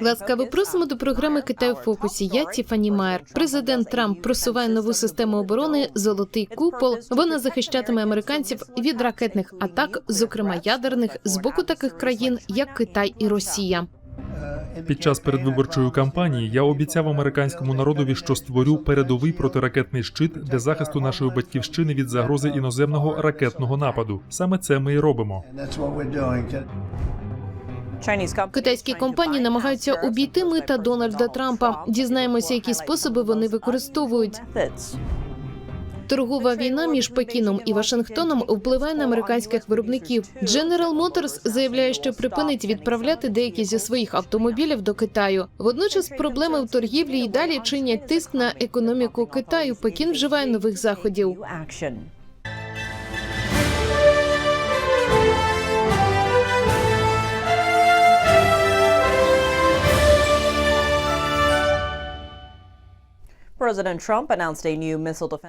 Ласкаво просимо до програми Китай у фокусі. Я Тіфані Майер. Президент Трамп просуває нову систему оборони Золотий купол. Вона захищатиме американців від ракетних атак, зокрема ядерних, з боку таких країн, як Китай і Росія. Під час передвиборчої кампанії я обіцяв американському народові, що створю передовий протиракетний щит для захисту нашої батьківщини від загрози іноземного ракетного нападу. Саме це ми і робимо. Китайські компанії намагаються обійти мита Дональда Трампа. Дізнаємося, які способи вони використовують. Торгова війна між Пекіном і Вашингтоном впливає на американських виробників. General Motors заявляє, що припинить відправляти деякі зі своїх автомобілів до Китаю. Водночас проблеми в торгівлі і далі чинять тиск на економіку Китаю. Пекін вживає нових заходів.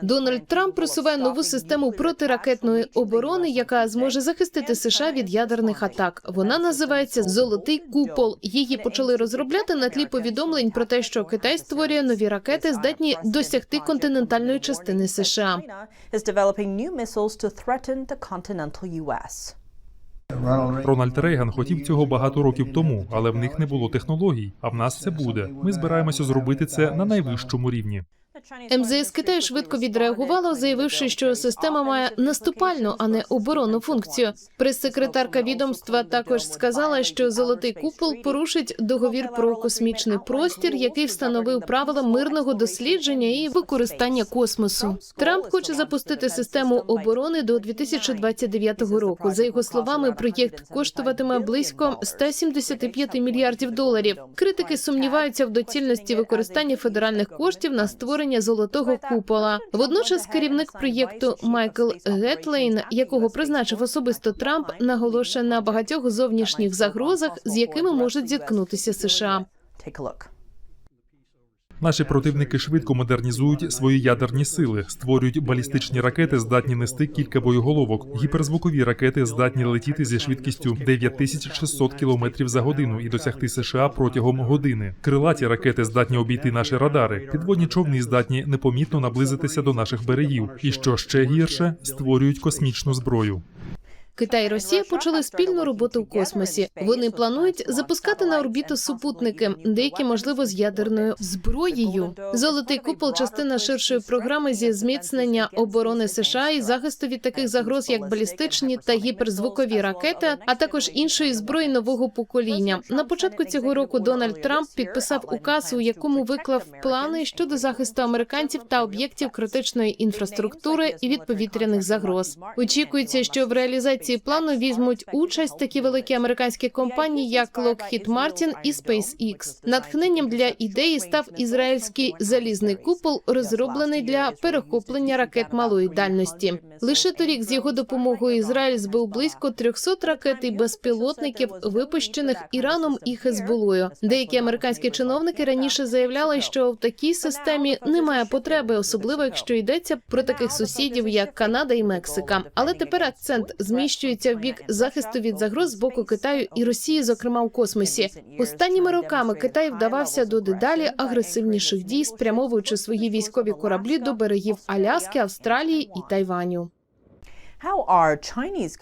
Дональд Трамп просуває нову систему протиракетної оборони, яка зможе захистити США від ядерних атак. Вона називається Золотий купол. Її почали розробляти на тлі повідомлень про те, що Китай створює нові ракети, здатні досягти континентальної частини США. Рональд Рейган хотів цього багато років тому, але в них не було технологій. А в нас це буде. Ми збираємося зробити це на найвищому рівні. МЗС Китаю швидко відреагувало, заявивши, що система має наступальну, а не оборонну функцію. Прес-секретарка відомства також сказала, що золотий купол порушить договір про космічний простір, який встановив правила мирного дослідження і використання космосу. Трамп хоче запустити систему оборони до 2029 року. За його словами, проєкт коштуватиме близько 175 мільярдів доларів. Критики сумніваються в доцільності використання федеральних коштів на створення золотого купола. Водночас керівник проєкту Майкл Гетлейн, якого призначив особисто Трамп, наголошує на багатьох зовнішніх загрозах, з якими можуть зіткнутися США. Наші противники швидко модернізують свої ядерні сили, створюють балістичні ракети, здатні нести кілька боєголовок. Гіперзвукові ракети здатні летіти зі швидкістю 9600 км за годину і досягти США протягом години. Крилаті ракети здатні обійти наші радари. Підводні човни здатні непомітно наблизитися до наших берегів. І що ще гірше, створюють космічну зброю. Китай і Росія почали спільну роботу в космосі. Вони планують запускати на орбіту супутники, деякі можливо з ядерною зброєю. Золотий купол частина ширшої програми зі зміцнення оборони США і захисту від таких загроз, як балістичні та гіперзвукові ракети, а також іншої зброї нового покоління. На початку цього року Дональд Трамп підписав указ, у якому виклав плани щодо захисту американців та об'єктів критичної інфраструктури і від повітряних загроз. Очікується, що в реалізації плану візьмуть участь такі великі американські компанії, як Lockheed Martin і SpaceX. Натхненням для ідеї став ізраїльський залізний купол, розроблений для перехоплення ракет малої дальності. Лише торік з його допомогою Ізраїль збив близько 300 ракет і безпілотників, випущених Іраном і Хезболою. Деякі американські чиновники раніше заявляли, що в такій системі немає потреби, особливо якщо йдеться про таких сусідів, як Канада і Мексика. Але тепер акцент зміщується в бік захисту від загроз з боку Китаю і Росії, зокрема у космосі. Останніми роками Китай вдавався до дедалі агресивніших дій, спрямовуючи свої військові кораблі до берегів Аляски, Австралії і Тайваню.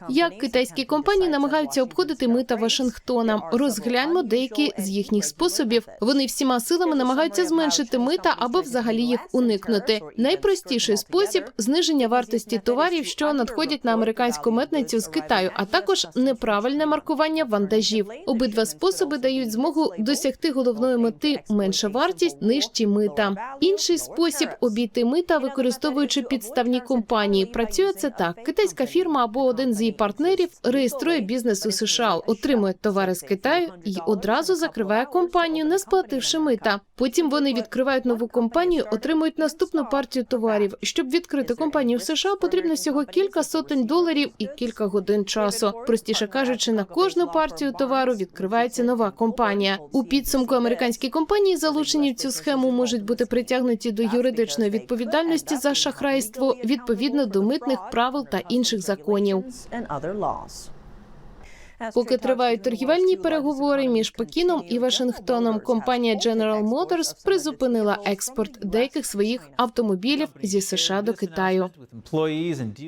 Як китайські компанії намагаються обходити мита Вашингтона? Розгляньмо деякі з їхніх способів. Вони всіма силами намагаються зменшити мита або взагалі їх уникнути. Найпростіший спосіб зниження вартості товарів, що надходять на американську митницю з Китаю, а також неправильне маркування вантажів. Обидва способи дають змогу досягти головної мети менша вартість, нижчі мита. Інший спосіб обійти мита, використовуючи підставні компанії. Працює це так: китайська фірма або один з її партнерів реєструє бізнес у США, отримує товари з Китаю і одразу закриває компанію, не сплативши мита. Потім вони відкривають нову компанію, отримують наступну партію товарів. Щоб відкрити компанію в США, потрібно всього кілька сотень доларів і кілька годин часу. Простіше кажучи, на кожну партію товару відкривається нова компанія. У підсумку американські компанії, залучені в цю схему, можуть бути притягнуті до юридичної відповідальності за шахрайство відповідно до митних правил та інших законів. Поки тривають торгівельні переговори між Пекіном і Вашингтоном, компанія General Motors призупинила експорт деяких своїх автомобілів зі США до Китаю.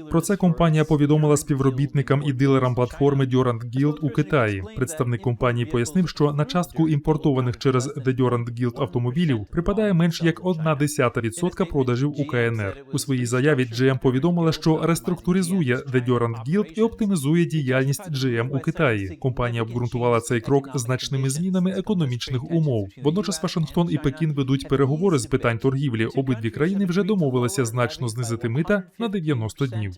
Про це компанія повідомила співробітникам і дилерам платформи Durant Guild у Китаї. Представник компанії пояснив, що на частку імпортованих через The Durant Guild автомобілів припадає менш як одна десята відсотка продажів у КНР. У своїй заяві GM повідомила, що реструктуризує The Durant Guild і оптимізує діяльність GM у Китаї. Компанія обґрунтувала цей крок значними змінами економічних умов. Водночас Вашингтон і Пекін ведуть переговори з питань торгівлі. Обидві країни вже домовилися значно знизити мита на 90 днів.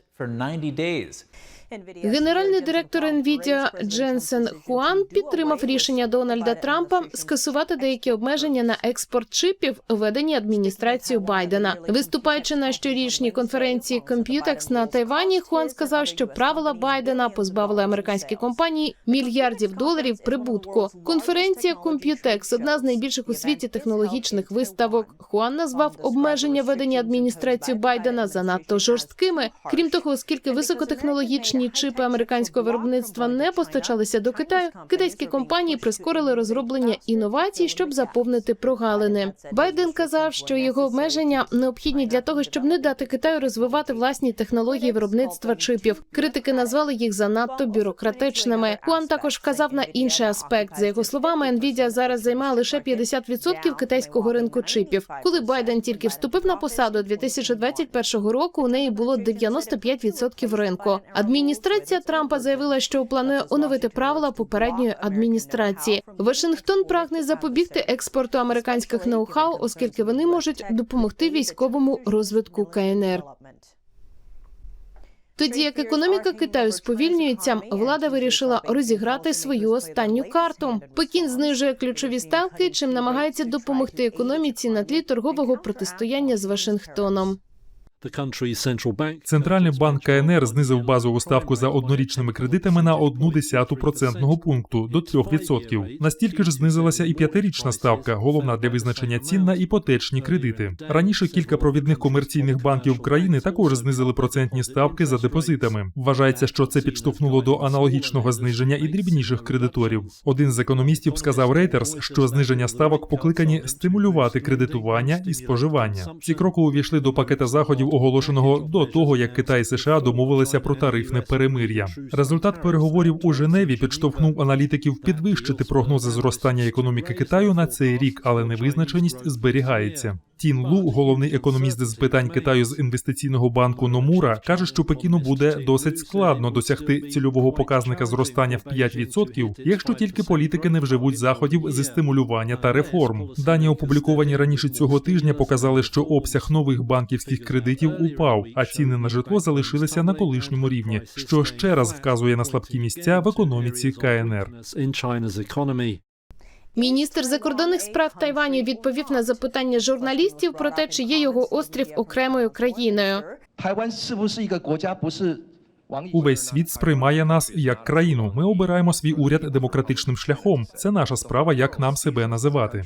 Генеральний директор NVIDIA Дженсен Хуан підтримав рішення Дональда Трампа скасувати деякі обмеження на експорт чипів, введені адміністрацією Байдена. Виступаючи на щорічній конференції Computex на Тайвані, Хуан сказав, що правила Байдена позбавили американські компанії мільярдів доларів прибутку. Конференція Computex – одна з найбільших у світі технологічних виставок. Хуан назвав обмеження введені адміністрацією Байдена занадто жорсткими. Крім того, оскільки високотехнологічні чипи американського виробництва не постачалися до Китаю, китайські компанії прискорили розроблення інновацій, щоб заповнити прогалини. Байден казав, що його обмеження необхідні для того, щоб не дати Китаю розвивати власні технології виробництва чипів. Критики назвали їх занадто бюрократичними. Хуан також вказав на інший аспект. За його словами, Nvidia зараз займає лише 50% китайського ринку чипів. Коли Байден тільки вступив на посаду 2021 року, у неї було 95% ринку. Адміністрація Трампа заявила, що планує оновити правила попередньої адміністрації. Вашингтон прагне запобігти експорту американських ноу-хау, оскільки вони можуть допомогти військовому розвитку КНР. Тоді як економіка Китаю сповільнюється, влада вирішила розіграти свою останню карту. Пекін знижує ключові ставки, чим намагається допомогти економіці на тлі торгового протистояння з Вашингтоном. Центральний банк КНР знизив базову ставку за однорічними кредитами на одну десяту процентного пункту до 3%. Настільки ж знизилася і п'ятирічна ставка, головна для визначення цін на іпотечні кредити. Раніше кілька провідних комерційних банків країни також знизили процентні ставки за депозитами. Вважається, що це підштовхнуло до аналогічного зниження і дрібніших кредиторів. Один з економістів сказав Reuters, що зниження ставок покликані стимулювати кредитування і споживання. Ці кроки увійшли до пакета заходів оголошеного до того, як Китай і США домовилися про тарифне перемир'я. Результат переговорів у Женеві підштовхнув аналітиків підвищити прогнози зростання економіки Китаю на цей рік, але невизначеність зберігається. Тін Лу, головний економіст з питань Китаю з інвестиційного банку Номура, каже, що Пекіну буде досить складно досягти цільового показника зростання в 5%, якщо тільки політики не вживуть заходів зі стимулювання та реформ. Дані опубліковані раніше цього тижня показали, що обсяг нових банківських кредитів упав, а ціни на житло залишилися на колишньому рівні, що ще раз вказує на слабкі місця в економіці КНР. Міністр закордонних справ Тайваню відповів на запитання журналістів про те, чи є його острів окремою країною. 台 Увесь світ сприймає нас як країну. Ми обираємо свій уряд демократичним шляхом. Це наша справа, як нам себе називати.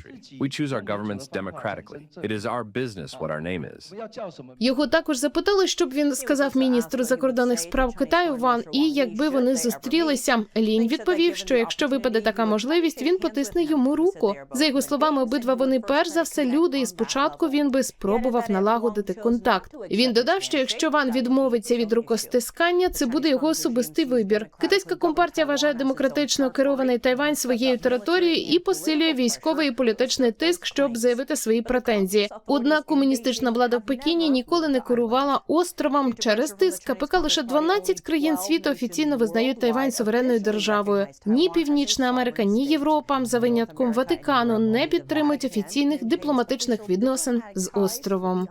Його також запитали, щоб він сказав міністру закордонних справ Китаю Ван. І якби вони зустрілися, лінь відповів, що якщо випаде така можливість, він потисне йому руку. За його словами, обидва вони перш за все люди, і спочатку він би спробував налагодити контакт. Він додав, що якщо Ван відмовиться від рукостискання це буде його особистий вибір. Китайська компартія вважає демократично керований Тайвань своєю територією і посилює військовий і політичний тиск, щоб заявити свої претензії. Однак комуністична влада в Пекіні ніколи не керувала островом через тиск. КПК лише 12 країн світу офіційно визнають Тайвань суверенною державою. Ні Північна Америка, ні Європа за винятком Ватикану не підтримують офіційних дипломатичних відносин з островом.